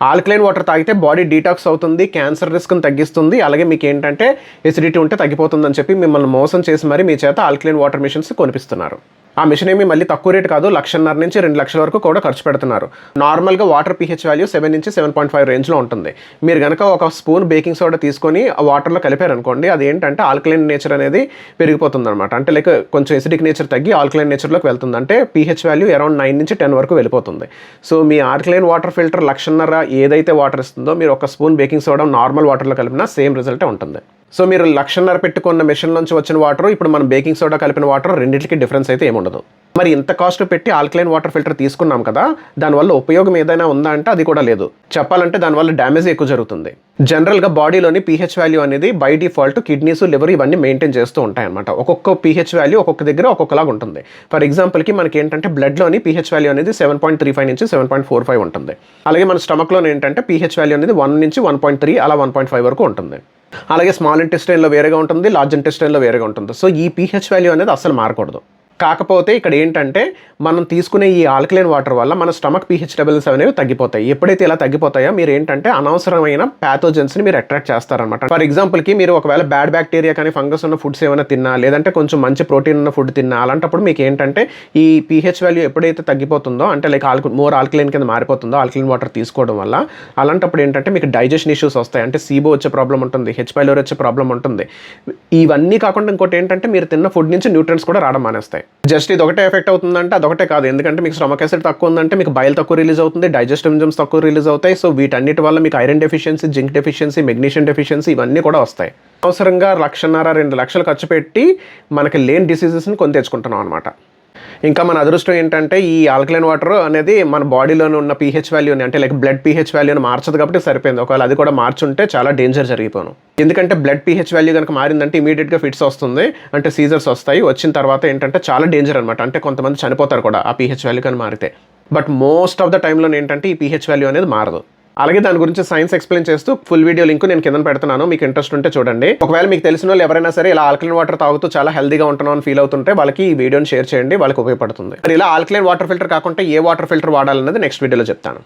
Alkaline water తాగితే body detox అవుతుంది cancer రిస్క్ని తగ్గిస్తుంది అలాగే మీకు ఏంటంటే ఎసిడిటీ ఉంటే తగ్గిపోతుందని చెప్పి మిమ్మల్ని మోసం చేసి మరి మీ చేత ఆల్కలైన్ వాటర్ మిషన్స్ కొనిపిస్తున్నారు. ఆ మిషన్ ఏమి మళ్ళీ తక్కువ రేట్ కాదు లక్షన్నర నుంచి రెండు లక్షల వరకు కూడా ఖర్చు పెడుతున్నారు. నార్మల్గా వాటర్ పీహెచ్ వాల్యూ సెవెన్ నుంచి సెవెన్ పాయింట్ ఫైవ్ రేంజ్లో ఉంటుంది. మీరు కనుక ఒక స్పూన్ బేకింగ్ సోడా తీసుకొని ఆ వాటర్లో కలిపారనుకోండి అది ఏంటంటే ఆల్కలైన్ నేచర్ అనేది పెరిగిపోతుంది అనమాట అంటే లైక్ కొంచెం ఎసిడిక్ నేచర్ తగ్గి ఆల్కలైన్ నేచర్లోకి వెళ్తుంది. అంటే పీహెచ్ వాల్యూ అరౌండ్ నైన్ నుంచి టెన్ వరకు వెళ్ళిపోతుంది. సో మీ ఆల్కలైన్ వాటర్ ఫిల్టర్ లక్షన్నర ఏదైతే వాటర్ ఇస్తుందో మీరు ఒక స్పూన్ బేకింగ్ సోడా నార్మల్ వాటర్లో కలిపినా సేమ్ రిజల్టే ఉంటుంది. సో మీరు లక్షన్నర పెట్టుకున్న మెషిన్ నుంచి వచ్చిన వాటర్ ఇప్పుడు మనం బేకింగ్ సోడా కలిపిన వాటర్ రెండింటికి డిఫరెన్స్ అయితే ఏముండదు. మరి ఇంత కాస్ట్ పెట్టి ఆల్కలైన్ వాటర్ ఫిల్టర్ తీసుకున్నాం కదా దానివల్ల ఉపయోగం ఏదైనా ఉందా అంటే అది కూడా లేదు. చెప్పాలంటే దానివల్ల డ్యామేజ్ ఎక్కువ జరుగుతుంది. జనరల్గా బాడీలోని పీహెచ్ వాల్యూ అనేది బై డిఫాల్ట్ కిడ్నీస్ లివర్ ఇవన్నీ మెయింటైన్ చేస్తూ ఉంటాయన్నమాట. ఒక్కొక్క పీహెచ్ వాల్యూ ఒక్కొక్క దగ్గర ఒక్కొక్కలాగా ఉంటుంది. ఫర్ ఎగ్జాంపుల్కి మనకి ఏంటంటే బ్లడ్లోని పీహెచ్ వాల్యూ అనేది సెవెన్ పాయింట్ త్రీ ఫైవ్ నుంచి సెవెన్ పాయింట్ ఫోర్ ఫైవ్ ఉంటుంది. అలాగే మన స్టమక్లో ఏంటంటే పీహెచ్ వాల్యూ అనేది వన్ నుంచి వన్ పాయింట్ త్రీ అలా వన్ పాయింట్ ఫైవ్ వరకు ఉంటుంది. అలాగే స్మాల్ ఇంటెస్టైన్లో వేరేగా ఉంటుంది లార్జ్ ఇంటెస్టైన్లో వేరేగా ఉంటుంది. సో ఈ పీహెచ్ వాల్యూ అనేది అసలు మారకూడదు. కాకపోతే ఇక్కడ ఏంటంటే మనం తీసుకునే ఈ ఆల్కలైన్ వాటర్ వల్ల మన స్టమక్ పీహెచ్ లెవెల్స్ అనేవి తగ్గిపోతాయి. ఎప్పుడైతే ఇలా తగ్గిపోతాయో మీరు ఏంటంటే అనవసరమైన ప్యాథోజన్స్ని మీరు అట్రాక్ట్ చేస్తారనమాట ఫర్ ఎగ్జాంపుల్కి మీరు ఒకవేళ బ్యాడ్ బ్యాక్టీరియా కానీ ఫంగస్ ఉన్న ఫుడ్స్ ఏమైనా తిన్నా లేదంటే కొంచెం మంచి ప్రోటీన్ ఉన్న ఫుడ్ తిన్నా అలాంటప్పుడు మీకు ఏంటంటే ఈ పీహెచ్ వాల్యూ ఎప్పుడైతే తగ్గిపోతుందో అంటే లైక్ ఆల్క మోర్ ఆల్కలైన్ కింద మారిపోతుందో ఆల్కలైన్ వాటర్ తీసుకోవడం వల్ల అలాంటప్పుడు ఏంటంటే మీకు డైజెషన్ ఇష్యూస్ వస్తాయి. అంటే సీబో వచ్చే ప్రాబ్లం ఉంటుంది హెచ్ పైలోర్ వచ్చే ప్రాబ్లం ఉంటుంది. ఇవన్నీ కాకుండా ఇంకోటి ఏంటంటే మీరు తిన్న ఫుడ్ నుంచి న్యూట్రియన్స్ కూడా రావడం మానేస్తాయి. జస్ట్ ఇది ఒకటే ఎఫెక్ట్ అవుతుందంటే అదొకటే కాదు. ఎందుకంటే మీకు స్టమక్ యాసిడ్ తక్కువ ఉందంటే మీకు బయలు తక్కువ రిలీజ్ అవుతుంది డైజెస్టివ్ ఎంజమ్స్ తక్కువ రిలీజ్ అవుతాయి. సో వీటన్నిటి వల్ల మీకు iron deficiency zinc deficiency magnesium deficiency ఇవన్నీ కూడా వస్తాయి. అవసరంగా లక్షన్నర రెండు లక్షలు ఖర్చు పెట్టి మనకి లేని డిసీజెస్ని కొని తెచ్చుకుంటున్నాం అనమాట ఇంకా మన అదృష్టం ఏంటంటే ఈ ఆల్కలైన్ వాటర్ అనేది మన బాడీలోనే ఉన్న పీహెచ్ వాల్యూని అంటే లైక్ బ్లడ్ పీహెచ్ వాల్యూని మార్చదు కాబట్టి సరిపోయింది. ఒకవేళ అది కూడా మార్చుంటే చాలా డేంజర్ జరిగిపోను. ఎందుకంటే బ్లడ్ పీహెచ్ వాల్యూ కనుక మారిందంటే ఇమీడియట్గా ఫిట్స్ వస్తుంది అంటే సీజర్స్ వస్తాయి. వచ్చిన తర్వాత ఏంటంటే చాలా డేంజర్ అనమాట అంటే కొంతమంది చనిపోతారు కూడా ఆ పీహెచ్ వాల్యూ కానీ మారితే. బట్ మోస్ట్ ఆఫ్ ద టైంలో ఏంటంటే ఈ పీహెచ్ వాల్యూ అనేది మారదు. అలాగే దాని గురించి సైన్స్ ఎక్స్ప్లెయిన్ చేస్తూ ఫుల్ వీడియో లింక్ నేను కింద పెడుతున్నాను. మీకు ఇంట్రెస్ట్ ఉంటే చూడండి. ఒకవేళ మీకు తెలిసిన వాళ్ళు ఎవరైనా సరే ఇలా ఆల్కలైన్ వాటర్ తాగుతూ చాలా హెల్దీగా ఉంటున్నాం అని ఫీల్ అవుతుంటే వాళ్ళకి ఈ వీడియోని షేర్ చేయండి వాళ్ళకి ఉపయోగపడుతుంది. ఇలా ఆల్కలైన్ వాటర్ ఫిల్టర్ కాకుండా ఏ వాటర్ ఫిల్టర్ వాడాలన్నది నెక్స్ట్ వీడియోలో చెప్తాను.